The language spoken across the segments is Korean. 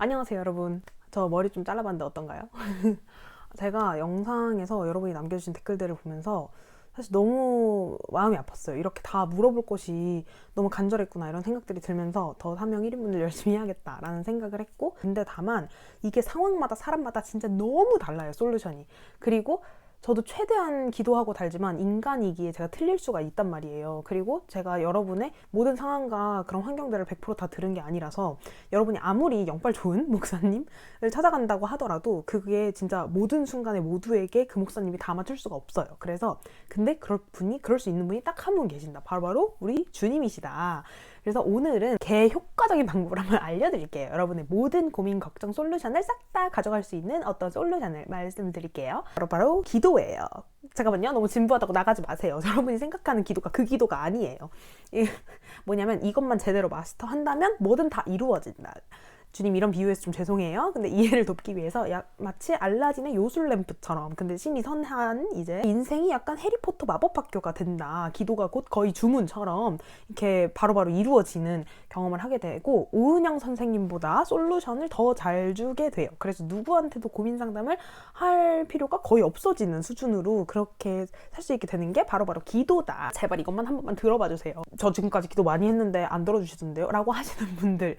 안녕하세요 여러분. 저 머리 좀 잘라봤는데 어떤가요? 제가 영상에서 여러분이 남겨주신 댓글들을 보면서 사실 너무 마음이 아팠어요. 이렇게 다 물어볼 것이 너무 간절했구나 이런 생각들이 들면서 더 사명 1인분을 열심히 해야겠다라는 생각을 했고 근데 다만 이게 상황마다 사람마다 진짜 너무 달라요 솔루션이. 그리고 저도 최대한 기도하고 달지만 인간이기에 제가 틀릴 수가 있단 말이에요. 그리고 제가 여러분의 모든 상황과 그런 환경들을 100%다 들은 게 아니라서 여러분이 아무리 영빨 좋은 목사님을 찾아간다고 하더라도 그게 진짜 모든 순간에 모두에게 그 목사님이 다 맞출 수가 없어요. 그래서 근데 그럴 분이 그럴 수 있는 분이 딱 한 분 계신다. 바로바로 우리 주님이시다. 그래서 오늘은 개 효과적인 방법을 한번 알려드릴게요. 여러분의 모든 고민, 걱정, 솔루션을 싹 다 가져갈 수 있는 어떤 솔루션을 말씀드릴게요. 바로바로 바로 기도예요. 잠깐만요. 너무 진부하다고 나가지 마세요. 여러분이 생각하는 기도가 그 기도가 아니에요. 뭐냐면 이것만 제대로 마스터한다면 뭐든 다 이루어진다. 주님 이런 비유에서 좀 죄송해요. 근데 이해를 돕기 위해서 야, 마치 알라딘의 요술 램프처럼 근데 신이 선한 이제 인생이 약간 해리포터 마법 학교가 된다. 기도가 곧 거의 주문처럼 이렇게 바로바로 이루어지는 경험을 하게 되고 오은영 선생님보다 솔루션을 더 잘 주게 돼요. 그래서 누구한테도 고민 상담을 할 필요가 거의 없어지는 수준으로 그렇게 살 수 있게 되는 게 바로바로 기도다. 제발 이것만 한 번만 들어봐 주세요. 저 지금까지 기도 많이 했는데 안 들어주시던데요? 라고 하시는 분들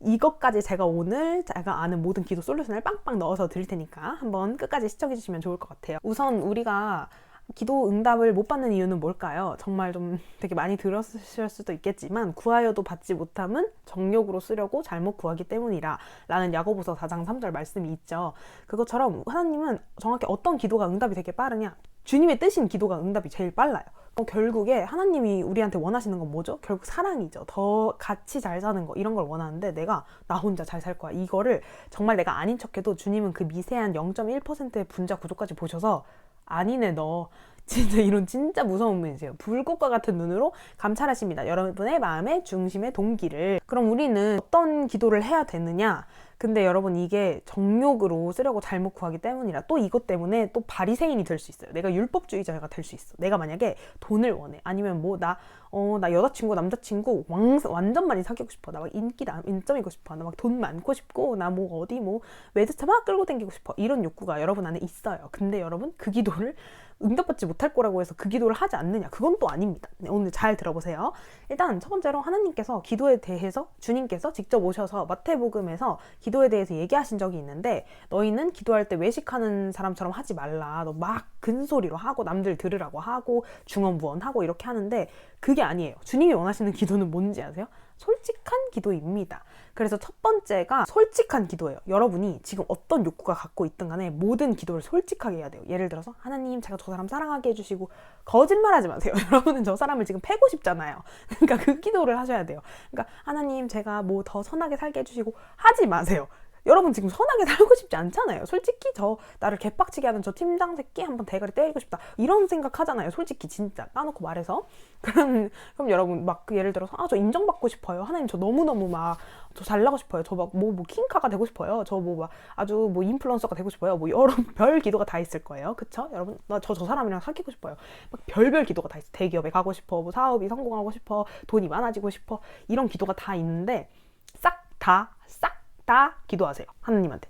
이것까지 제가 오늘 제가 아는 모든 기도 솔루션을 빵빵 넣어서 드릴 테니까 한번 끝까지 시청해 주시면 좋을 것 같아요. 우선 우리가 기도 응답을 못 받는 이유는 뭘까요? 정말 좀 되게 많이 들었을 수도 있겠지만 구하여도 받지 못함은 정욕으로 쓰려고 잘못 구하기 때문이라 라는 야고보서 4장 3절 말씀이 있죠. 그것처럼 하나님은 정확히 어떤 기도가 응답이 되게 빠르냐? 주님의 뜻인 기도가 응답이 제일 빨라요. 어, 결국에 하나님이 우리한테 원하시는 건 뭐죠? 결국 사랑이죠. 더 같이 잘 사는 거 이런 걸 원하는데 내가 나 혼자 잘 살 거야. 이거를 정말 내가 아닌 척해도 주님은 그 미세한 0.1%의 분자 구조까지 보셔서 아니네 너 진짜 이런 진짜 무서운 분이세요. 불꽃과 같은 눈으로 감찰하십니다. 여러분의 마음의 중심의 동기를. 그럼 우리는 어떤 기도를 해야 되느냐? 근데 여러분 이게 정욕으로 쓰려고 잘못 구하기 때문이라 또 이것 때문에 또 바리새인이 될 수 있어요. 내가 율법주의자가 될 수 있어. 내가 만약에 돈을 원해. 아니면 뭐 나 어, 나 여자친구, 남자친구 왕, 완전 많이 사귀고 싶어. 나 막 인기 나, 인점이고 싶어. 나 막 돈 많고 싶고 나 뭐 어디 뭐 외제차 막 끌고 다니고 싶어. 이런 욕구가 여러분 안에 있어요. 근데 여러분 그 기도를 응답받지 못할 거라고 해서 그 기도를 하지 않느냐 그건 또 아닙니다. 네, 오늘 잘 들어보세요. 일단 첫 번째로 하나님께서 기도에 대해서 주님께서 직접 오셔서 마태복음에서 기도에 대해서 얘기하신 적이 있는데 너희는 기도할 때 외식하는 사람처럼 하지 말라. 너 막 근소리로 하고 남들 들으라고 하고 중언부언하고 이렇게 하는데 그게 아니에요. 주님이 원하시는 기도는 뭔지 아세요? 솔직한 기도입니다. 그래서 첫 번째가 솔직한 기도예요. 여러분이 지금 어떤 욕구가 갖고 있든 간에 모든 기도를 솔직하게 해야 돼요. 예를 들어서 하나님 제가 저 사람 사랑하게 해주시고 거짓말하지 마세요. 여러분은 저 사람을 지금 패고 싶잖아요. 그러니까 그 기도를 하셔야 돼요. 그러니까 하나님 제가 뭐 더 선하게 살게 해주시고 하지 마세요. 여러분 지금 선하게 살고 싶지 않잖아요. 솔직히 저 나를 개빡치게 하는 저 팀장 새끼 한번 대가리 때리고 싶다. 이런 생각 하잖아요. 솔직히 진짜 까놓고 말해서. 그럼 그럼 여러분 막그 예를 들어서 아 저 인정받고 싶어요. 하나님 저 너무 너무 막 저 잘나고 싶어요. 저막뭐뭐 킹카가 되고 싶어요. 저 뭐 막 아주 뭐 인플루언서가 되고 싶어요. 뭐 여러 별 기도가 다 있을 거예요. 그쵸? 여러분 나저저 사람이랑 사귀고 싶어요. 막 별별 기도가 다 있어. 대기업에 가고 싶어. 뭐 사업이 성공하고 싶어. 돈이 많아지고 싶어. 이런 기도가 다 있는데 싹 다 싹 다 기도하세요. 하느님한테.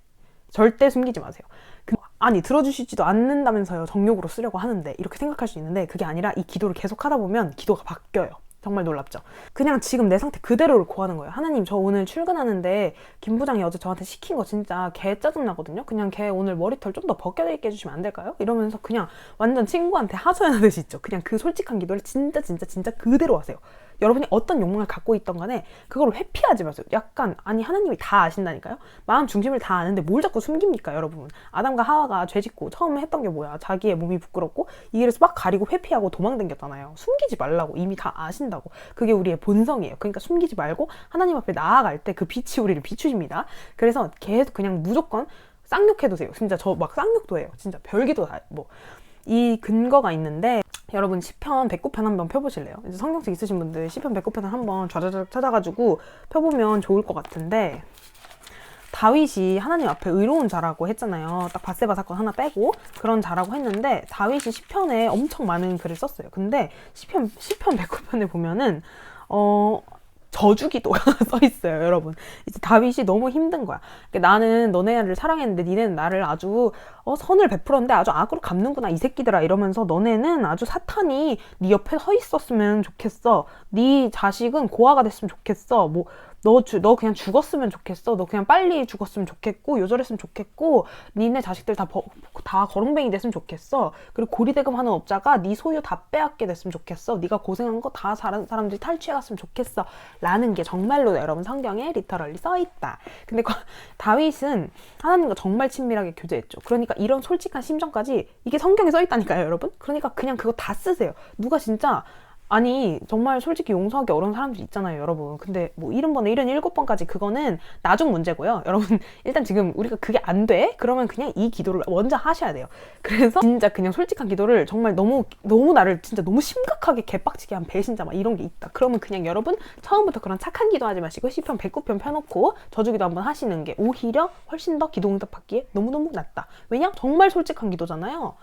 절대 숨기지 마세요. 그, 아니 들어주시지도 않는다면서요. 정욕으로 쓰려고 하는데 이렇게 생각할 수 있는데 그게 아니라 이 기도를 계속 하다 보면 기도가 바뀌어요. 정말 놀랍죠. 그냥 지금 내 상태 그대로를 구하는 거예요. 하나님 저 오늘 출근하는데 김 부장이 어제 저한테 시킨 거 진짜 개 짜증 나거든요. 그냥 걔 오늘 머리털 좀 더 벗겨내게 해주시면 안 될까요? 이러면서 그냥 완전 친구한테 하소연하듯이 있죠. 그냥 그 솔직한 기도를 진짜 진짜 진짜 그대로 하세요. 여러분이 어떤 욕망을 갖고 있던 간에 그걸 회피하지 마세요. 약간 아니 하나님이 다 아신다니까요. 마음 중심을 다 아는데 뭘 자꾸 숨깁니까, 여러분? 아담과 하와가 죄 짓고 처음에 했던 게 뭐야? 자기의 몸이 부끄럽고 이 길에서 막 가리고 회피하고 도망댕겼잖아요. 숨기지 말라고 이미 다 아신다고. 그게 우리의 본성이에요. 그러니까 숨기지 말고 하나님 앞에 나아갈 때 그 빛이 우리를 비추십니다. 그래서 계속 그냥 무조건 쌍욕해도 돼요. 진짜 저 막 쌍욕도 해요. 진짜 별기도 다 뭐. 이 근거가 있는데 여러분 시편 백구편 한번 펴보실래요? 이제 성경책 있으신 분들 시편 백구편을 한번 좌좌좌 찾아가지고 펴보면 좋을 것 같은데 다윗이 하나님 앞에 의로운 자라고 했잖아요. 딱 바세바 사건 하나 빼고 그런 자라고 했는데 다윗이 시편에 엄청 많은 글을 썼어요. 근데 시편 시편 백구편에 보면은 어 저주기도가 써 있어요, 여러분. 이제 다윗이 너무 힘든 거야. 그러니까 나는 너네를 사랑했는데 니네는 나를 아주 어, 선을 베풀었는데 아주 악으로 갚는구나 이 새끼들아 이러면서 너네는 아주 사탄이 네 옆에 서 있었으면 좋겠어. 네 자식은 고아가 됐으면 좋겠어. 뭐 너, 주, 너 그냥 죽었으면 좋겠어. 너 그냥 빨리 죽었으면 좋겠고, 요절했으면 좋겠고, 니네 자식들 다, 버, 다 거렁뱅이 됐으면 좋겠어. 그리고 고리대금 하는 업자가 네 소유 다 빼앗게 됐으면 좋겠어. 네가 고생한 거다 사람들이 탈취해갔으면 좋겠어. 라는 게 정말로 여러분 성경에 리터럴리 써 있다. 근데 다윗은 하나님과 정말 친밀하게 교제했죠. 그러니까 이런 솔직한 심정까지 이게 성경에 써 있다니까요, 여러분. 그러니까 그냥 그거 다 쓰세요. 누가 진짜 아니 정말 솔직히 용서하기 어려운 사람들 있잖아요 여러분. 근데 뭐 70번에 77번까지 그거는 나중 문제고요. 여러분 일단 지금 우리가 그게 안 돼? 그러면 그냥 이 기도를 먼저 하셔야 돼요. 그래서 진짜 그냥 솔직한 기도를 정말 너무 너무 나를 진짜 너무 심각하게 개빡치게 한 배신자 막 이런 게 있다. 그러면 그냥 여러분 처음부터 그런 착한 기도 하지 마시고 시편 109편 펴놓고 저주기도 한번 하시는 게 오히려 훨씬 더 기도 응답 받기에 너무너무 낫다. 왜냐? 정말 솔직한 기도잖아요.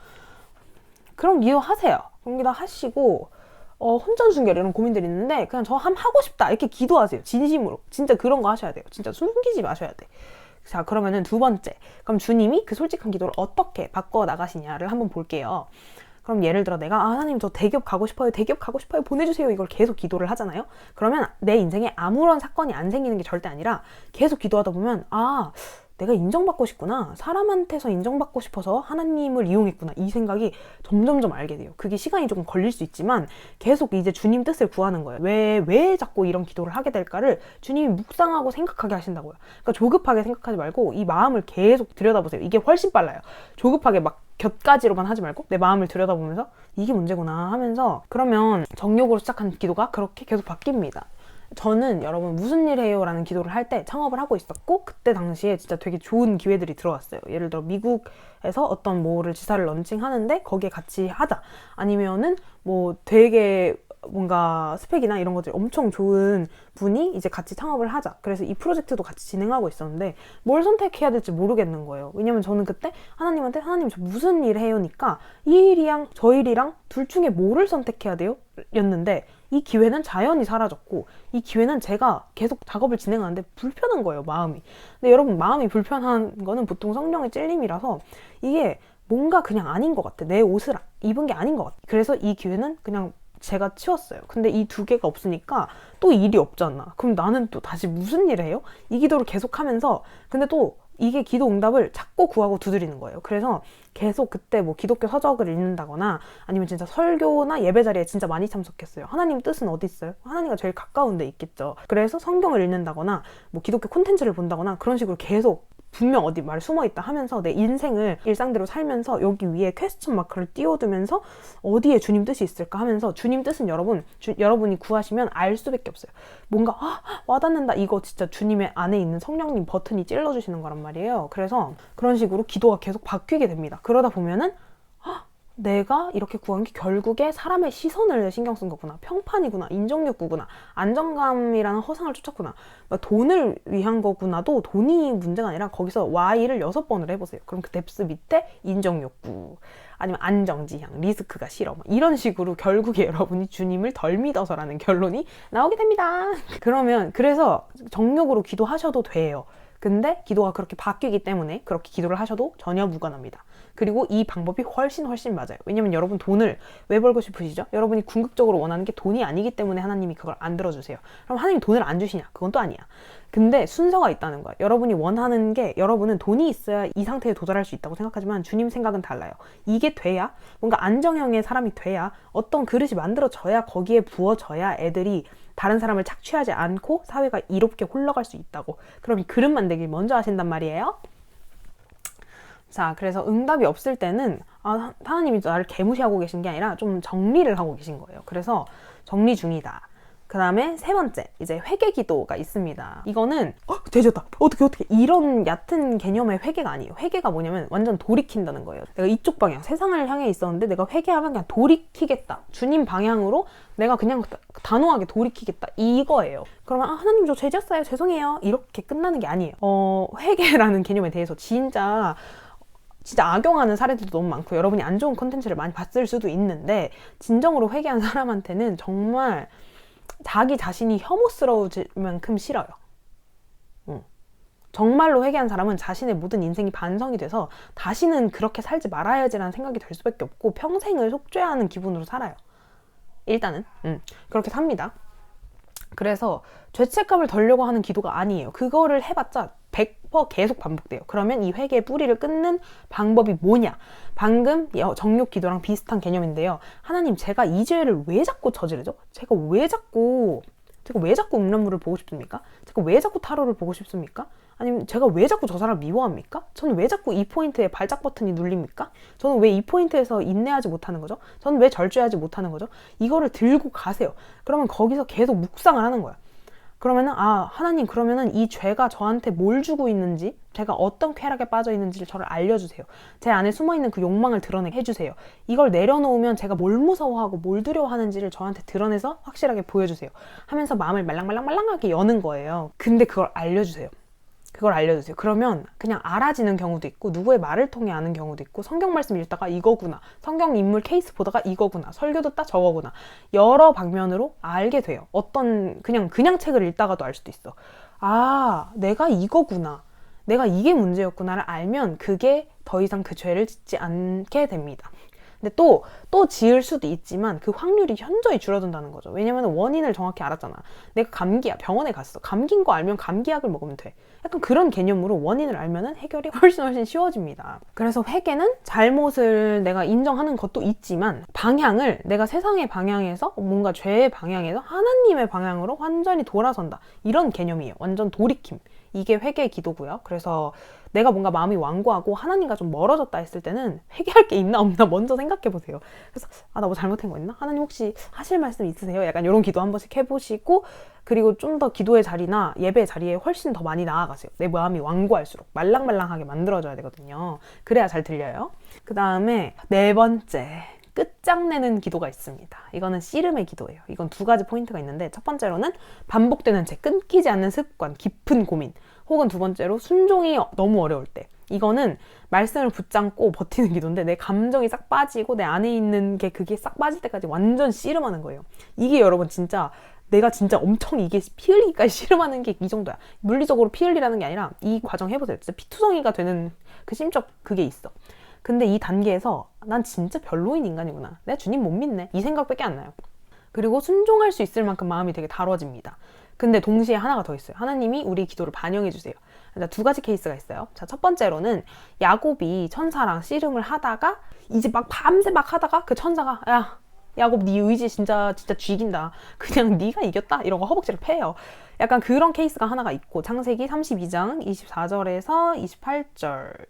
그럼 기도 하세요. 그럼 기도 하시고 어, 혼전 순결 이런 고민들이 있는데 그냥 저 함 하고 싶다 이렇게 기도하세요. 진심으로. 진짜 그런 거 하셔야 돼요. 진짜 숨기지 마셔야 돼. 자 그러면은 두 번째. 그럼 주님이 그 솔직한 기도를 어떻게 바꿔 나가시냐를 한번 볼게요. 그럼 예를 들어 내가 아, 하나님 저 대기업 가고 싶어요. 대기업 가고 싶어요. 보내주세요. 이걸 계속 기도를 하잖아요. 그러면 내 인생에 아무런 사건이 안 생기는 게 절대 아니라 계속 기도하다 보면 아 내가 인정받고 싶구나. 사람한테서 인정받고 싶어서 하나님을 이용했구나. 이 생각이 점점점 알게 돼요. 그게 시간이 조금 걸릴 수 있지만 계속 이제 주님 뜻을 구하는 거예요. 왜, 왜 자꾸 이런 기도를 하게 될까를 주님이 묵상하고 생각하게 하신다고요. 그러니까 조급하게 생각하지 말고 이 마음을 계속 들여다보세요. 이게 훨씬 빨라요. 조급하게 막 곁가지로만 하지 말고 내 마음을 들여다보면서 이게 문제구나 하면서 그러면 정욕으로 시작한 기도가 그렇게 계속 바뀝니다. 저는 여러분 무슨 일 해요? 라는 기도를 할 때 창업을 하고 있었고 그때 당시에 진짜 되게 좋은 기회들이 들어왔어요. 예를 들어 미국에서 어떤 뭐를 지사를 런칭하는데 거기에 같이 하자. 아니면은 뭐 되게 뭔가 스펙이나 이런 것들이 엄청 좋은 분이 이제 같이 창업을 하자. 그래서 이 프로젝트도 같이 진행하고 있었는데 뭘 선택해야 될지 모르겠는 거예요. 왜냐면 저는 그때 하나님한테 하나님 저 무슨 일 해요니까 이 일이랑 저 일이랑 둘 중에 뭐를 선택해야 돼요? 였는데 이 기회는 자연히 사라졌고 이 기회는 제가 계속 작업을 진행하는데 불편한 거예요 마음이. 근데 여러분 마음이 불편한 거는 보통 성령의 찔림이라서 이게 뭔가 그냥 아닌 것 같아. 내 옷을 입은 게 아닌 것 같아. 그래서 이 기회는 그냥 제가 치웠어요. 근데 이 두 개가 없으니까 또 일이 없잖아. 그럼 나는 또 다시 무슨 일을 해요? 이 기도를 계속 하면서 근데 또 이게 기도 응답을 찾고 구하고 두드리는 거예요. 그래서 계속 그때 뭐 기독교 서적을 읽는다거나 아니면 진짜 설교나 예배 자리에 진짜 많이 참석했어요. 하나님 뜻은 어디 있어요? 하나님과 제일 가까운 데 있겠죠. 그래서 성경을 읽는다거나 뭐 기독교 콘텐츠를 본다거나 그런 식으로 계속 분명 어디 말 숨어 있다 하면서 내 인생을 일상대로 살면서 여기 위에 퀘스천 마크를 띄워두면서 어디에 주님 뜻이 있을까 하면서 주님 뜻은 여러분 주, 여러분이 구하시면 알 수밖에 없어요. 뭔가 아, 와닿는다 이거 진짜 주님의 안에 있는 성령님 버튼이 찔러주시는 거란 말이에요. 그래서 그런 식으로 기도가 계속 바뀌게 됩니다. 그러다 보면은 내가 이렇게 구한 게 결국에 사람의 시선을 신경 쓴 거구나. 평판이구나. 인정욕구구나. 안정감이라는 허상을 쫓았구나. 그러니까 돈을 위한 거구나도 돈이 문제가 아니라 거기서 Y를 여섯 번을 해보세요. 그럼 그 뎁스 밑에 인정욕구. 아니면 안정지향, 리스크가 싫어. 이런 식으로 결국에 여러분이 주님을 덜 믿어서라는 결론이 나오게 됩니다. 그러면 그래서 정욕으로 기도하셔도 돼요. 근데 기도가 그렇게 바뀌기 때문에 그렇게 기도를 하셔도 전혀 무관합니다. 그리고 이 방법이 훨씬 훨씬 맞아요. 왜냐면 여러분 돈을 왜 벌고 싶으시죠? 여러분이 궁극적으로 원하는 게 돈이 아니기 때문에 하나님이 그걸 안 들어주세요. 그럼 하나님 돈을 안 주시냐? 그건 또 아니야. 근데 순서가 있다는 거예요. 여러분이 원하는 게 여러분은 돈이 있어야 이 상태에 도달할 수 있다고 생각하지만 주님 생각은 달라요. 이게 돼야 뭔가 안정형의 사람이 돼야 어떤 그릇이 만들어져야 거기에 부어져야 애들이 다른 사람을 착취하지 않고 사회가 이롭게 흘러갈 수 있다고. 그럼 이 그릇 만들기 먼저 하신단 말이에요. 자, 그래서 응답이 없을 때는 아, 하나님이 나를 개무시하고 계신 게 아니라 좀 정리를 하고 계신 거예요. 그래서 정리 중이다. 그 다음에 세 번째, 이제 회개 기도가 있습니다. 이거는, 어, 되졌다. 어떻게, 어떻게. 이런 얕은 개념의 회개가 아니에요. 회개가 뭐냐면 완전 돌이킨다는 거예요. 내가 이쪽 방향, 세상을 향해 있었는데 내가 회개하면 그냥 돌이키겠다. 주님 방향으로 내가 그냥 단호하게 돌이키겠다. 이거예요. 그러면, 아, 하나님 저 죄졌어요. 죄송해요. 이렇게 끝나는 게 아니에요. 어, 회개라는 개념에 대해서 진짜 진짜 악용하는 사례들도 너무 많고 여러분이 안 좋은 콘텐츠를 많이 봤을 수도 있는데 진정으로 회개한 사람한테는 정말 자기 자신이 혐오스러워질 만큼 싫어요. 응. 정말로 회개한 사람은 자신의 모든 인생이 반성이 돼서 다시는 그렇게 살지 말아야지라는 생각이 들 수밖에 없고 평생을 속죄하는 기분으로 살아요. 일단은 음, 그렇게 삽니다. 그래서 죄책감을 덜려고 하는 기도가 아니에요. 그거를 해봤자 100% 계속 반복돼요. 그러면 이 회개의 뿌리를 끊는 방법이 뭐냐? 방금 정욕 기도랑 비슷한 개념인데요. 하나님, 제가 이 죄를 왜 자꾸 저지르죠? 제가 왜 자꾸 제가 왜 자꾸 음란물을 보고 싶습니까? 제가 왜 자꾸 타로를 보고 싶습니까? 아니면 제가 왜 자꾸 저 사람을 미워합니까? 저는 왜 자꾸 이 포인트에 발작 버튼이 눌립니까? 저는 왜 이 포인트에서 인내하지 못하는 거죠? 저는 왜 절제하지 못하는 거죠? 이거를 들고 가세요. 그러면 거기서 계속 묵상을 하는 거야. 그러면은 아 하나님 그러면은 이 죄가 저한테 뭘 주고 있는지 제가 어떤 쾌락에 빠져 있는지를 저를 알려주세요. 제 안에 숨어 있는 그 욕망을 드러내게 해주세요. 이걸 내려놓으면 제가 뭘 무서워하고 뭘 두려워하는지를 저한테 드러내서 확실하게 보여주세요. 하면서 마음을 말랑말랑말랑하게 여는 거예요. 근데 그걸 알려주세요. 그걸 알려주세요. 그러면 그냥 알아지는 경우도 있고 누구의 말을 통해 아는 경우도 있고 성경 말씀 읽다가 이거구나. 성경 인물 케이스 보다가 이거구나. 설교 듣다 저거구나. 여러 방면으로 알게 돼요. 어떤 그냥 그냥 책을 읽다가도 알 수도 있어. 아, 내가 이거구나. 내가 이게 문제였구나를 알면 그게 더 이상 그 죄를 짓지 않게 됩니다. 근데 또, 또 지을 수도 있지만 그 확률이 현저히 줄어든다는 거죠. 왜냐면 원인을 정확히 알았잖아. 내가 감기야. 병원에 갔어. 감기인 거 알면 감기약을 먹으면 돼. 약간 그런 개념으로 원인을 알면은 해결이 훨씬 훨씬 쉬워집니다. 그래서 회계는 잘못을 내가 인정하는 것도 있지만 방향을 내가 세상의 방향에서 뭔가 죄의 방향에서 하나님의 방향으로 완전히 돌아선다. 이런 개념이에요. 완전 돌이킴. 이게 회개의 기도고요. 그래서 내가 뭔가 마음이 완고하고 하나님과 좀 멀어졌다 했을 때는 회개할 게 있나 없나 먼저 생각해 보세요. 그래서 아 나 뭐 잘못한 거 있나? 하나님 혹시 하실 말씀 있으세요? 약간 이런 기도 한 번씩 해보시고 그리고 좀 더 기도의 자리나 예배 자리에 훨씬 더 많이 나아가세요. 내 마음이 완고할수록 말랑말랑하게 만들어줘야 되거든요. 그래야 잘 들려요. 그 다음에 네 번째 끝장내는 기도가 있습니다. 이거는 씨름의 기도예요. 이건 두 가지 포인트가 있는데 첫 번째로는 반복되는 제 끊기지 않는 습관, 깊은 고민. 혹은 두 번째로 순종이 너무 어려울 때 이거는 말씀을 붙잡고 버티는 기도인데 내 감정이 싹 빠지고 내 안에 있는 게 그게 싹 빠질 때까지 완전 씨름하는 거예요. 이게 여러분 진짜 내가 진짜 엄청 이게 피 흘리기까지 씨름하는 게 이 정도야. 물리적으로 피 흘리라는 게 아니라 이 과정 해보세요. 진짜 피투성이가 되는 그 심적 그게 있어. 근데 이 단계에서 난 진짜 별로인 인간이구나. 내가 주님 못 믿네. 이 생각밖에 안 나요. 그리고 순종할 수 있을 만큼 마음이 되게 다뤄집니다. 근데 동시에 하나가 더 있어요. 하나님이 우리 기도를 반영해 주세요. 두 가지 케이스가 있어요. 자, 첫 번째로는 야곱이 천사랑 씨름을 하다가 이제 막 밤새 막 하다가 그 천사가 야 야곱 네 의지 진짜 진짜 쥐긴다. 그냥 네가 이겼다. 거 허벅지를 패요. 약간 그런 케이스가 하나가 있고 창세기 32장 24절에서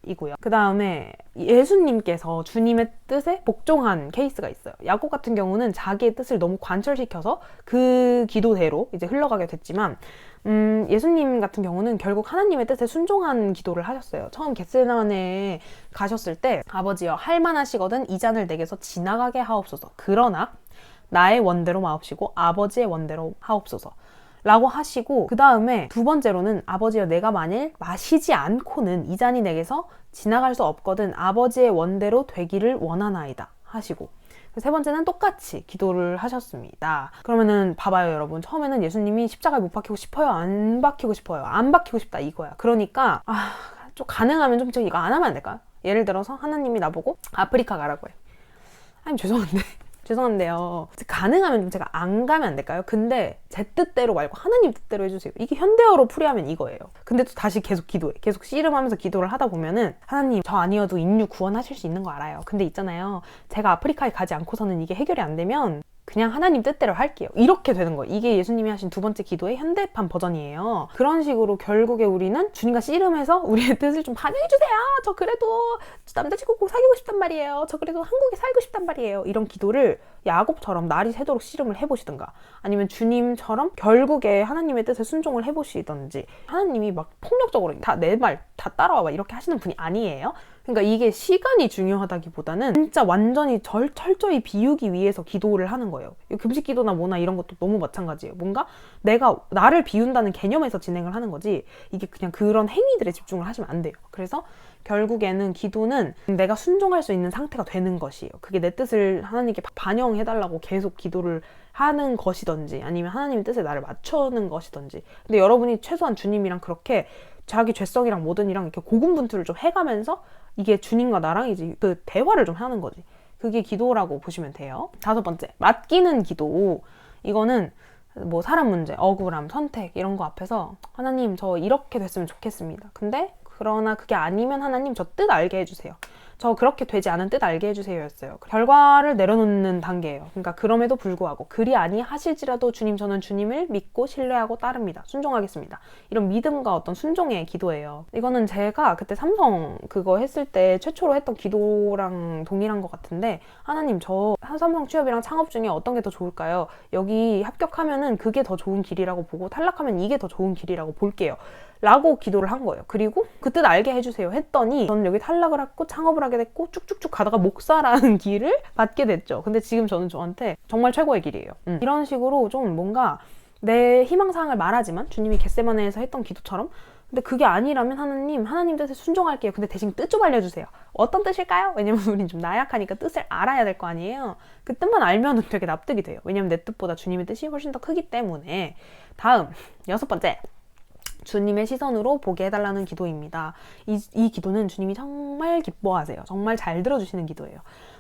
28절이고요. 그 다음에 예수님께서 주님의 뜻에 복종한 케이스가 있어요. 야곱 같은 경우는 자기의 뜻을 너무 관철시켜서 그 기도대로 이제 흘러가게 됐지만 음, 예수님 같은 경우는 결국 하나님의 뜻에 순종한 기도를 하셨어요. 처음 겟세나에 가셨을 때 아버지여 할만하시거든 이 잔을 내게서 지나가게 하옵소서. 그러나 나의 원대로 마옵시고 아버지의 원대로 하옵소서. 라고 하시고 그 다음에 두 번째로는 아버지여 내가 만일 마시지 않고는 이 잔이 내게서 지나갈 수 없거든 아버지의 원대로 되기를 원하나이다 하시고 세 번째는 똑같이 기도를 하셨습니다. 그러면은 봐봐요, 여러분. 처음에는 예수님이 십자가에 못 박히고 싶어요? 안 박히고 싶어요? 안 박히고 싶다 이거야. 그러니까 아, 좀 가능하면 좀 이거 안 하면 안 될까요? 예를 들어서 하나님이 나보고 아프리카 가라고 해. 아니 죄송한데 죄송한데요. 가능하면 좀 제가 안 가면 안 될까요? 근데 제 뜻대로 말고 하나님 뜻대로 해주세요. 이게 현대어로 풀이하면 이거예요. 근데 또 다시 계속 기도해. 계속 씨름하면서 기도를 하다 보면은 하나님 저 아니어도 인류 구원하실 수 있는 거 알아요. 근데 있잖아요. 제가 아프리카에 가지 않고서는 이게 해결이 안 되면 그냥 하나님 뜻대로 할게요. 이렇게 되는 거예요. 이게 예수님이 하신 두 번째 기도의 현대판 버전이에요. 그런 식으로 결국에 우리는 주님과 씨름해서 우리의 뜻을 좀 반영해주세요. 저 그래도 남자친구 꼭 사귀고 싶단 말이에요. 저 그래도 한국에 살고 싶단 말이에요. 이런 기도를 야곱처럼 날이 새도록 씨름을 해보시든가 아니면 주님처럼 결국에 하나님의 뜻에 순종을 해보시던지 하나님이 막 폭력적으로 다 내 말 다 따라와 봐 이렇게 하시는 분이 아니에요. 그러니까 이게 시간이 중요하다기보다는 진짜 완전히 절, 철저히 비우기 위해서 기도를 하는 거예요. 금식 기도나 뭐나 이런 것도 너무 마찬가지예요. 뭔가 내가 나를 비운다는 개념에서 진행을 하는 거지 이게 그냥 그런 행위들에 집중을 하시면 안 돼요. 그래서 결국에는 기도는 내가 순종할 수 있는 상태가 되는 것이에요. 그게 내 뜻을 하나님께 반영해달라고 계속 기도를 하는 것이든지 아니면 하나님의 뜻에 나를 맞추는 것이든지 근데 여러분이 최소한 주님이랑 그렇게 자기 죄성이랑 뭐든 이랑 이렇게 고군분투를 좀 해가면서 이게 주님과 나랑 이제 그 대화를 좀 하는 거지. 그게 기도라고 보시면 돼요. 다섯 번째, 맡기는 기도. 이거는 뭐 사람 문제, 억울함, 선택 이런 거 앞에서 하나님 저 이렇게 됐으면 좋겠습니다. 근데 그러나 그게 아니면 하나님 저 뜻 알게 해주세요. 저 그렇게 되지 않은 뜻 알게 해주세요였어요. 결과를 내려놓는 단계예요. 그러니까 그럼에도 불구하고 그리 아니 하실지라도 주님 저는 주님을 믿고 신뢰하고 따릅니다. 순종하겠습니다. 이런 믿음과 어떤 순종의 기도예요. 이거는 제가 그때 삼성 그거 했을 때 최초로 했던 기도랑 동일한 것 같은데 하나님 저 삼성 취업이랑 창업 중에 어떤 게 더 좋을까요? 여기 합격하면은 그게 더 좋은 길이라고 보고 탈락하면 이게 더 좋은 길이라고 볼게요. 라고 기도를 한 거예요. 그리고 그뜻 알게 해주세요 했더니 저는 여기 탈락을 했고 창업을 하게 됐고 쭉쭉쭉 가다가 목사라는 길을 받게 됐죠. 근데 지금 저는 저한테 정말 최고의 길이에요. 음. 이런 식으로 좀 뭔가 내 희망사항을 말하지만 주님이 겟세마네에서 했던 기도처럼 근데 그게 아니라면 하나님 하나님 뜻에 순종할게요. 근데 대신 뜻 좀 알려주세요. 어떤 뜻일까요? 왜냐면 우린 좀 나약하니까 뜻을 알아야 될 거 아니에요. 그 뜻만 알면 되게 납득이 돼요. 왜냐면 내 뜻보다 주님의 뜻이 훨씬 더 크기 때문에 다음 여섯 번째 주님의 시선으로 보게 해달라는 기도입니다. 이, 이 기도는 주님이 정말 기뻐하세요. 정말 잘 들어주시는 기도예요.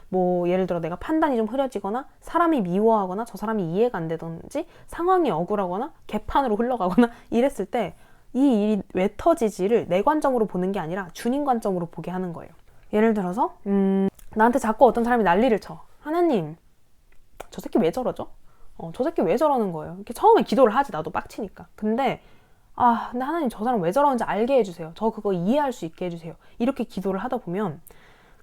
뭐 예를 들어 내가 판단이 좀 흐려지거나 사람이 미워하거나 저 사람이 이해가 안 되든지 상황이 억울하거나 개판으로 흘러가거나 이랬을 때 이 일이 왜 터지지를 내 관점으로 보는 게 아니라 주님 관점으로 보게 하는 거예요. 예를 들어서 음, 나한테 자꾸 어떤 사람이 난리를 쳐. 하나님 저 새끼 왜 저러죠? 어, 저 새끼 왜 저러는 거예요? 이렇게 처음에 기도를 하지 나도 빡치니까. 근데 아, 근데 하나님 저 사람 왜 저러는지 알게 해주세요. 저 그거 이해할 수 있게 해주세요. 이렇게 기도를 하다 보면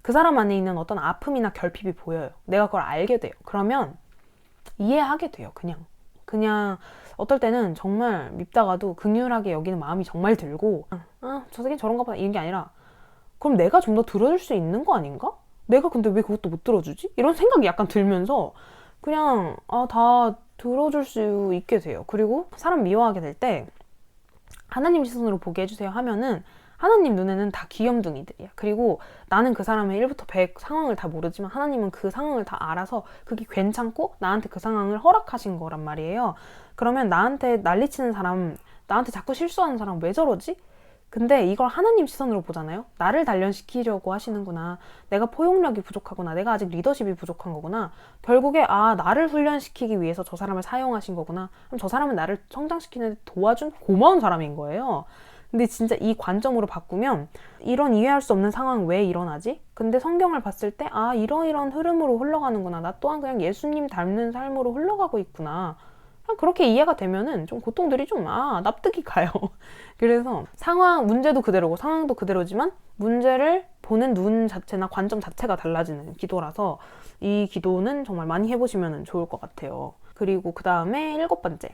그 사람 안에 있는 어떤 아픔이나 결핍이 보여요. 내가 그걸 알게 돼요. 그러면 이해하게 돼요. 그냥. 그냥 어떨 때는 정말 밉다가도 극률하게 여기는 마음이 정말 들고 아, 저 새끼 저런가 보다 이런 게 아니라 그럼 내가 좀 더 들어줄 수 있는 거 아닌가? 내가 근데 왜 그것도 못 들어주지? 이런 생각이 약간 들면서 그냥 아, 다 들어줄 수 있게 돼요. 그리고 사람 미워하게 될 때 하나님 시선으로 보게 해주세요 하면은 하나님 눈에는 다 귀염둥이들이야. 그리고 나는 그 사람의 1부터 100 상황을 다 모르지만 하나님은 그 상황을 다 알아서 그게 괜찮고 나한테 그 상황을 허락하신 거란 말이에요. 그러면 나한테 난리치는 사람, 나한테 자꾸 실수하는 사람 왜 저러지? 근데 이걸 하나님 시선으로 보잖아요. 나를 단련시키려고 하시는구나. 내가 포용력이 부족하구나. 내가 아직 리더십이 부족한 거구나. 결국에 아 나를 훈련시키기 위해서 저 사람을 사용하신 거구나. 그럼 저 사람은 나를 성장시키는 데 도와준 고마운 사람인 거예요. 근데 진짜 이 관점으로 바꾸면 이런 이해할 수 없는 상황 왜 일어나지? 근데 성경을 봤을 때 아 이런 이런 흐름으로 흘러가는구나. 나 또한 그냥 예수님 닮는 삶으로 흘러가고 있구나. 그렇게 이해가 되면은 좀 고통들이 좀, 아, 납득이 가요. 그래서 상황, 문제도 그대로고 상황도 그대로지만 문제를 보는 눈 자체나 관점 자체가 달라지는 기도라서 이 기도는 정말 많이 해보시면 좋을 것 같아요. 그리고 그 다음에 일곱 번째.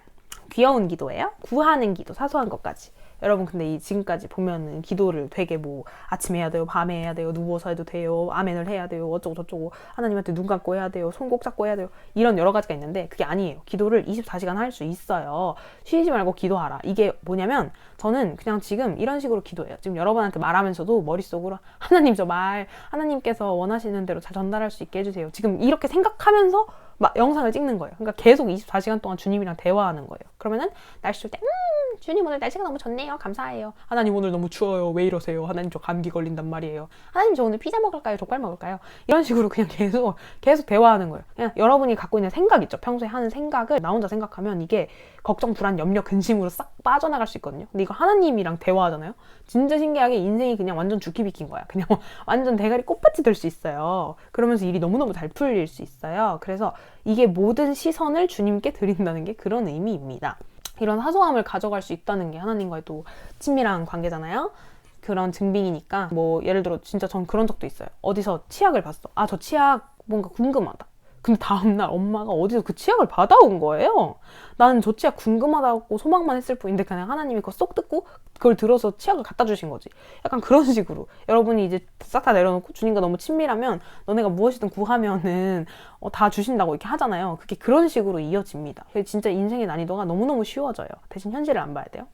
귀여운 기도예요. 구하는 기도, 사소한 것까지. 여러분 근데 이 지금까지 보면은 기도를 되게 뭐 아침에 해야 돼요, 밤에 해야 돼요, 누워서 해도 돼요, 아멘을 해야 돼요, 어쩌고 저쩌고 하나님한테 눈 감고 해야 돼요, 손 꼭 잡고 해야 돼요. 이런 여러 가지가 있는데 그게 아니에요. 기도를 24시간 할 수 있어요. 쉬지 말고 기도하라. 이게 뭐냐면 저는 그냥 지금 이런 식으로 기도해요. 지금 여러분한테 말하면서도 머릿속으로 하나님 저 말 하나님께서 원하시는 대로 잘 전달할 수 있게 해주세요. 지금 이렇게 생각하면서 막 영상을 찍는 거예요. 그러니까 계속 24시간 동안 주님이랑 대화하는 거예요. 그러면은 날씨 좋을 때, 음, 주님 오늘 날씨가 너무 좋네요. 감사해요. 하나님 오늘 너무 추워요. 왜 이러세요? 하나님 저 감기 걸린단 말이에요. 하나님 저 오늘 피자 먹을까요? 족발 먹을까요? 이런 식으로 그냥 계속, 계속 대화하는 거예요. 그냥 여러분이 갖고 있는 생각 있죠. 평소에 하는 생각을 나 혼자 생각하면 이게 걱정, 불안, 염려, 근심으로 싹 빠져나갈 수 있거든요. 근데 이거 하나님이랑 대화하잖아요. 진짜 신기하게 인생이 그냥 완전 죽기 비킨 거야. 그냥 완전 대가리 꽃밭이 될 수 있어요. 그러면서 일이 너무너무 잘 풀릴 수 있어요. 그래서 이게 모든 시선을 주님께 드린다는 게 그런 의미입니다. 이런 사소함을 가져갈 수 있다는 게 하나님과의 또 친밀한 관계잖아요. 그런 증빙이니까 뭐 예를 들어 진짜 전 그런 적도 있어요. 어디서 치약을 봤어. 아 저 치약 뭔가 궁금하다. 근데 다음날 엄마가 어디서 그 치약을 받아온 거예요. 나는 저 치약 궁금하다고 소망만 했을 뿐인데 그냥 하나님이 그거 쏙 듣고 그걸 들어서 치약을 갖다 주신 거지. 약간 그런 식으로 여러분이 이제 싹 다 내려놓고 주님과 너무 친밀하면 너네가 무엇이든 구하면은 어, 다 주신다고 이렇게 하잖아요. 그게 그런 식으로 이어집니다. 진짜 인생의 난이도가 너무너무 쉬워져요. 대신 현실을 안 봐야 돼요.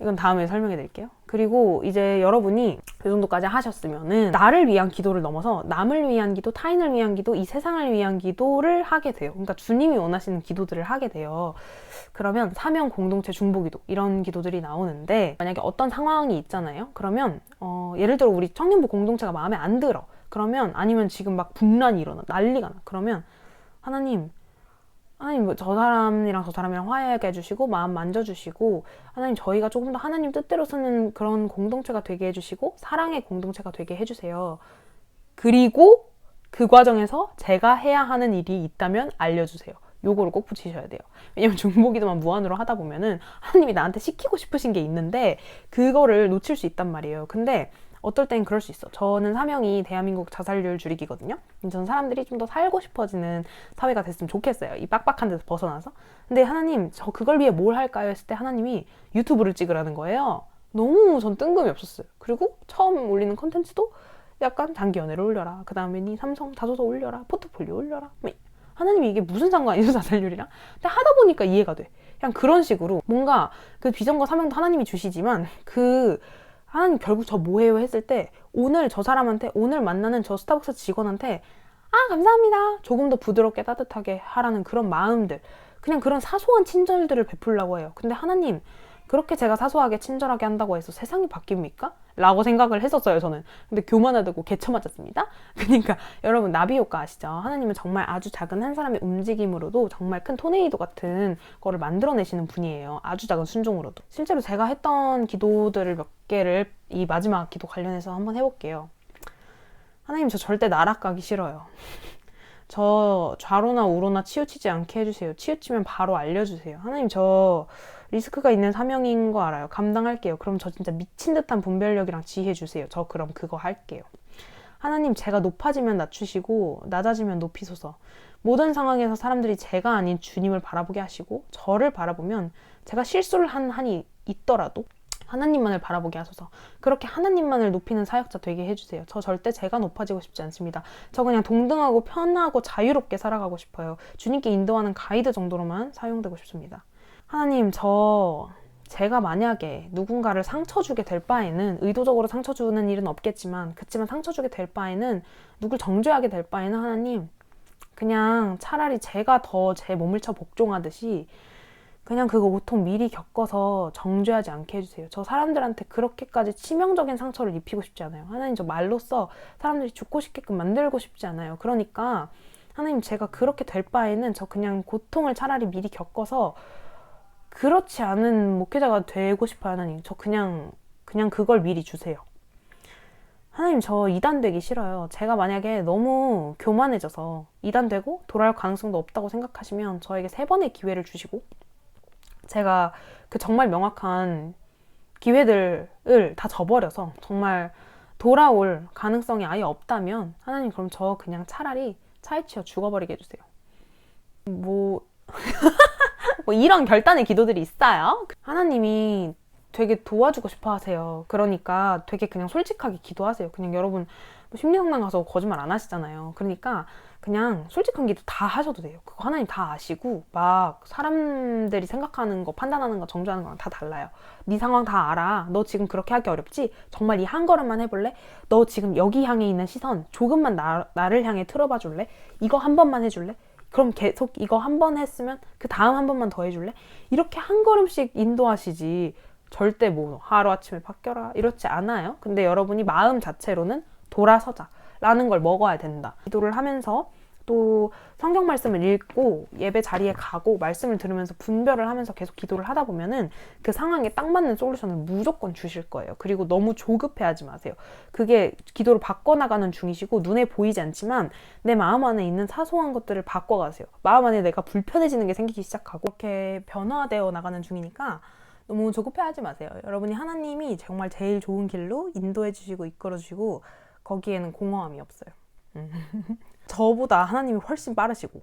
이건 다음에 설명해 드릴게요. 그리고 이제 여러분이 이 정도까지 하셨으면은 나를 위한 기도를 넘어서 남을 위한 기도, 타인을 위한 기도, 이 세상을 위한 기도를 하게 돼요. 그러니까 주님이 원하시는 기도들을 하게 돼요. 그러면 사명 공동체 중보 기도 이런 기도들이 나오는데 만약에 어떤 상황이 있잖아요. 그러면 어, 예를 들어 우리 청년부 공동체가 마음에 안 들어. 그러면 아니면 지금 막 분란이 일어나 난리가 나. 그러면 하나님 하나님 뭐 저 사람이랑 저 사람이랑 화해하게 해주시고 마음 만져주시고 하나님 저희가 조금 더 하나님 뜻대로 쓰는 그런 공동체가 되게 해주시고 사랑의 공동체가 되게 해주세요. 그리고 그 과정에서 제가 해야 하는 일이 있다면 알려주세요. 요거를 꼭 붙이셔야 돼요. 왜냐면 중보기도만 무한으로 하다 보면은 하나님이 나한테 시키고 싶으신 게 있는데 그거를 놓칠 수 있단 말이에요. 근데 어떨 땐 그럴 수 있어. 저는 사명이 대한민국 자살률 줄이기거든요. 저는 사람들이 좀 더 살고 싶어지는 사회가 됐으면 좋겠어요. 이 빡빡한 데서 벗어나서. 근데 하나님, 저 그걸 위해 뭘 할까요? 했을 때 하나님이 유튜브를 찍으라는 거예요. 너무 전 뜬금이 없었어요. 그리고 처음 올리는 컨텐츠도 약간 장기 연애를 올려라. 그 다음에 니 삼성 다소서 올려라. 포트폴리오 올려라. 뭐 하나님이 이게 무슨 상관이죠 자살률이랑? 근데 하다 보니까 이해가 돼. 그냥 그런 식으로 뭔가 그 비전과 사명도 하나님이 주시지만 그 하나님 결국 저 뭐해요 했을 때 오늘 저 사람한테 오늘 만나는 저 스타벅스 직원한테 아 감사합니다. 조금 더 부드럽게 따뜻하게 하라는 그런 마음들. 그냥 그런 사소한 친절들을 베풀라고 해요. 근데 하나님 그렇게 제가 사소하게 친절하게 한다고 해서 세상이 바뀝니까? 라고 생각을 했었어요 저는. 근데 교만하다고 개쳐 맞았습니다. 그러니까 여러분 나비 효과 아시죠? 하나님은 정말 아주 작은 한 사람의 움직임으로도 정말 큰 토네이도 같은 거를 만들어내시는 분이에요. 아주 작은 순종으로도. 실제로 제가 했던 기도들을 몇 개를 이 마지막 기도 관련해서 한번 해볼게요. 하나님 저 절대 나락 가기 싫어요. 저 좌로나 우로나 치우치지 않게 해주세요. 치우치면 바로 알려주세요. 하나님 저 리스크가 있는 사명인 거 알아요. 감당할게요. 그럼 저 진짜 미친 듯한 분별력이랑 지혜 주세요. 저 그럼 그거 할게요. 하나님 제가 높아지면 낮추시고 낮아지면 높이소서. 모든 상황에서 사람들이 제가 아닌 주님을 바라보게 하시고 저를 바라보면 제가 실수를 한 한이 있더라도 하나님만을 바라보게 하소서. 그렇게 하나님만을 높이는 사역자 되게 해주세요. 저 절대 제가 높아지고 싶지 않습니다. 저 그냥 동등하고 편하고 자유롭게 살아가고 싶어요. 주님께 인도하는 가이드 정도로만 사용되고 싶습니다. 하나님, 저 제가 만약에 누군가를 상처 주게 될 바에는 의도적으로 상처 주는 일은 없겠지만 그치만 상처 주게 될 바에는 누굴 정죄하게 될 바에는 하나님 그냥 차라리 제가 더 제 몸을 쳐 복종하듯이 그냥 그거 고통 미리 겪어서 정죄하지 않게 해주세요. 저 사람들한테 그렇게까지 치명적인 상처를 입히고 싶지 않아요. 하나님 저 말로써 사람들이 죽고 싶게끔 만들고 싶지 않아요. 그러니까 하나님 제가 그렇게 될 바에는 저 그냥 고통을 차라리 미리 겪어서 그렇지 않은 목회자가 되고 싶어요, 하나님. 저 그냥, 그냥 그걸 미리 주세요. 하나님, 저 이단 되기 싫어요. 제가 만약에 너무 교만해져서 이단 되고 돌아올 가능성도 없다고 생각하시면 저에게 세 번의 기회를 주시고, 제가 그 정말 명확한 기회들을 다 저버려서 정말 돌아올 가능성이 아예 없다면, 하나님, 그럼 저 그냥 차라리 차에 치여 죽어버리게 해주세요. 뭐, 뭐 이런 결단의 기도들이 있어요. 하나님이 되게 도와주고 싶어 하세요. 그러니까 되게 그냥 솔직하게 기도하세요. 그냥 여러분 뭐 심리상담 가서 거짓말 안 하시잖아요. 그러니까 그냥 솔직한 기도 다 하셔도 돼요. 그거 하나님 다 아시고 막 사람들이 생각하는 거 판단하는 거 정죄하는 거랑 다 달라요. 네 상황 다 알아. 너 지금 그렇게 하기 어렵지? 정말 이 한 걸음만 해볼래? 너 지금 여기 향해 있는 시선 조금만 나, 나를 향해 틀어봐 줄래? 이거 한 번만 해줄래? 그럼 계속 이거 한 번 했으면 그 다음 한 번만 더 해줄래? 이렇게 한 걸음씩 인도하시지 절대 뭐 하루아침에 바뀌어라 이렇지 않아요. 근데 여러분이 마음 자체로는 돌아서자 라는 걸 먹어야 된다. 기도를 하면서 또 성경 말씀을 읽고 예배 자리에 가고 말씀을 들으면서 분별을 하면서 계속 기도를 하다 보면은 그 상황에 딱 맞는 솔루션을 무조건 주실 거예요. 그리고 너무 조급해하지 마세요. 그게 기도를 바꿔나가는 중이시고 눈에 보이지 않지만 내 마음 안에 있는 사소한 것들을 바꿔가세요. 마음 안에 내가 불편해지는 게 생기기 시작하고 이렇게 변화되어 나가는 중이니까 너무 조급해하지 마세요. 여러분이 하나님이 정말 제일 좋은 길로 인도해 주시고 이끌어 주시고 거기에는 공허함이 없어요. 음. 저보다 하나님이 훨씬 빠르시고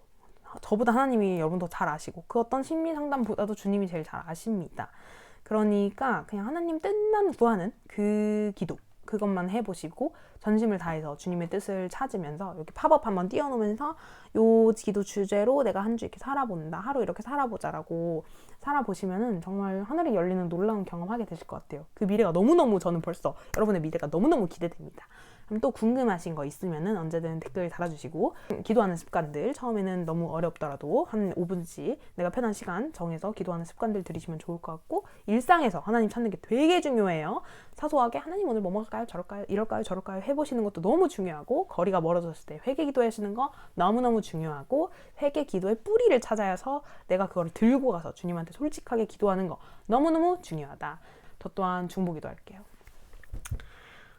저보다 하나님이 여러분 더 잘 아시고 그 어떤 심리 상담보다도 주님이 제일 잘 아십니다. 그러니까 그냥 하나님 뜻만 구하는 그 기도 그것만 해보시고 전심을 다해서 주님의 뜻을 찾으면서 이렇게 팝업 한번 띄워놓으면서 요 기도 주제로 내가 한 주 이렇게 살아본다 하루 이렇게 살아보자라고 살아보시면은 정말 하늘이 열리는 놀라운 경험하게 되실 것 같아요. 그 미래가 너무너무 저는 벌써 여러분의 미래가 너무너무 기대됩니다. 그럼 또 궁금하신 거 있으면은 언제든 댓글 달아주시고 기도하는 습관들 처음에는 너무 어렵더라도 한 5분씩 내가 편한 시간 정해서 기도하는 습관들 들이시면 좋을 것 같고 일상에서 하나님 찾는 게 되게 중요해요. 사소하게 하나님 오늘 뭐 먹을까요? 저럴까요? 이럴까요? 저럴까요? 해보시는 것도 너무 중요하고 거리가 멀어졌을 때 회개 기도하시는 거 너무너무 중요하고 회개 기도의 뿌리를 찾아서 내가 그걸 들고 가서 주님한테 솔직하게 기도하는 거 너무너무 중요하다. 저 또한 중보 기도 할게요.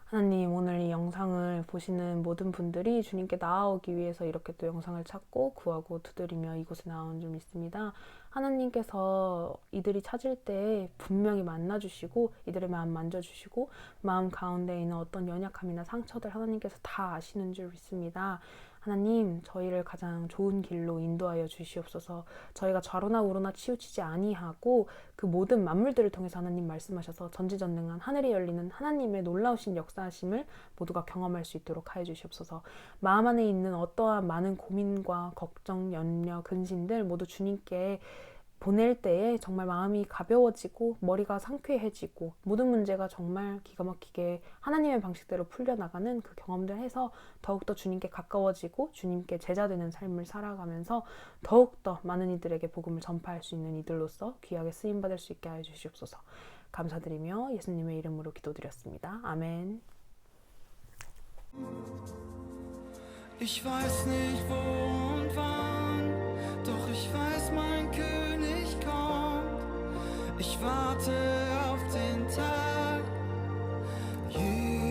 하나님 오늘 이 영상을 보시는 모든 분들이 주님께 나아오기 위해서 이렇게 또 영상을 찾고 구하고 두드리며 이곳에 나온 줄 믿습니다. 하나님께서 이들이 찾을 때 분명히 만나주시고 이들의 마음 만져주시고 마음 가운데 있는 어떤 연약함이나 상처들 하나님께서 다 아시는 줄 믿습니다. 하나님 저희를 가장 좋은 길로 인도하여 주시옵소서. 저희가 좌로나 우로나 치우치지 아니하고 그 모든 만물들을 통해서 하나님 말씀하셔서 전지전능한 하늘이 열리는 하나님의 놀라우신 역사하심을 모두가 경험할 수 있도록 하여 주시옵소서. 마음 안에 있는 어떠한 많은 고민과 걱정, 염려, 근심들 모두 주님께 보낼 때에 정말 마음이 가벼워지고 머리가 상쾌해지고 모든 문제가 정말 기가 막히게 하나님의 방식대로 풀려나가는 그 경험들 해서 더욱더 주님께 가까워지고 주님께 제자되는 삶을 살아가면서 더욱더 많은 이들에게 복음을 전파할 수 있는 이들로서 귀하게 쓰임받을 수 있게 하여 주시옵소서 감사드리며 예수님의 이름으로 기도드렸습니다. 아멘 Ich weiß nicht wo und wann, Doch ich weiß, mein König kommt. Ich warte auf den Tag. Yeah.